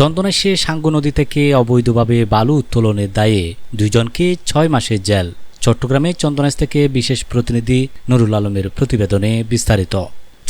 চন্দনাইশে সাঙ্গু নদী থেকে অবৈধভাবে বালু উত্তোলনের দায়ে দুইজনকে ছয় মাসের জেল। চট্টগ্রামে চন্দনাশ থেকে বিশেষ প্রতিনিধি নুরুল আলমের প্রতিবেদনে বিস্তারিত।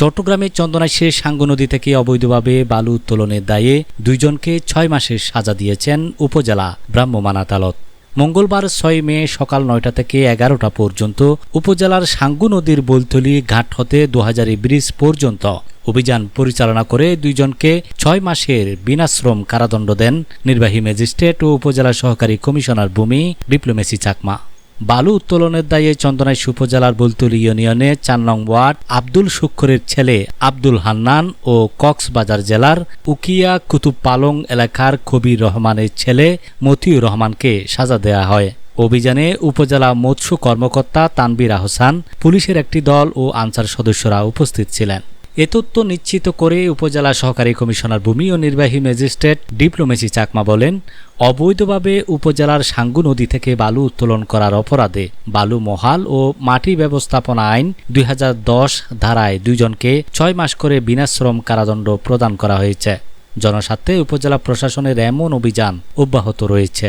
চট্টগ্রামের চন্দনাইশে সাঙ্গু নদী থেকে অবৈধভাবে বালু উত্তোলনের দায়ে দুইজনকে ছয় মাসের সাজা দিয়েছেন উপজেলা ভ্রাম্যমাণ আদালত। মঙ্গলবার ছয় মে সকাল নয়টা থেকে এগারোটা পর্যন্ত উপজেলার সাঙ্গু নদীর বৈথলি ঘাট হতে দুহাজারি ব্রিজ পর্যন্ত অভিযান পরিচালনা করে দুইজনকে ছয় মাসের বিনাশ্রম কারাদণ্ড দেন নির্বাহী ম্যাজিস্ট্রেট ও উপজেলা সহকারী কমিশনার ভূমি ডিপ্লোমেসি চাকমা। বালু উত্তোলনের দায়ে চন্দনাইশ উপজেলার বলতুলি ইউনিয়নে চার নং ওয়ার্ড আব্দুল শুক্করের ছেলে আব্দুল হান্নান ও কক্সবাজার জেলার উকিয়া কুতুব পালং এলাকার কবির রহমানের ছেলে মতিউর রহমানকে সাজা দেয়া হয়। অভিযানে উপজেলা মৎস্য কর্মকর্তা তানবির আহসান, পুলিশের একটি দল ও আনসার সদস্যরা উপস্থিত ছিলেন। এ তথ্য নিশ্চিত করে উপজেলা সহকারী কমিশনার ভূমি ও নির্বাহী ম্যাজিস্ট্রেট ডিপ্লোমেসি চাকমা বলেন, অবৈধভাবে উপজেলার সাঙ্গু নদী থেকে বালু উত্তোলন করার অপরাধে বালু মহাল ও মাটি ব্যবস্থাপনা আইন দুই হাজার দশ ধারায় দুইজনকে ছয় মাস করে বিনাশ্রম কারাদণ্ড প্রদান করা হয়েছে। জনস্বার্থে উপজেলা প্রশাসনের এমন অভিযান অব্যাহত রয়েছে।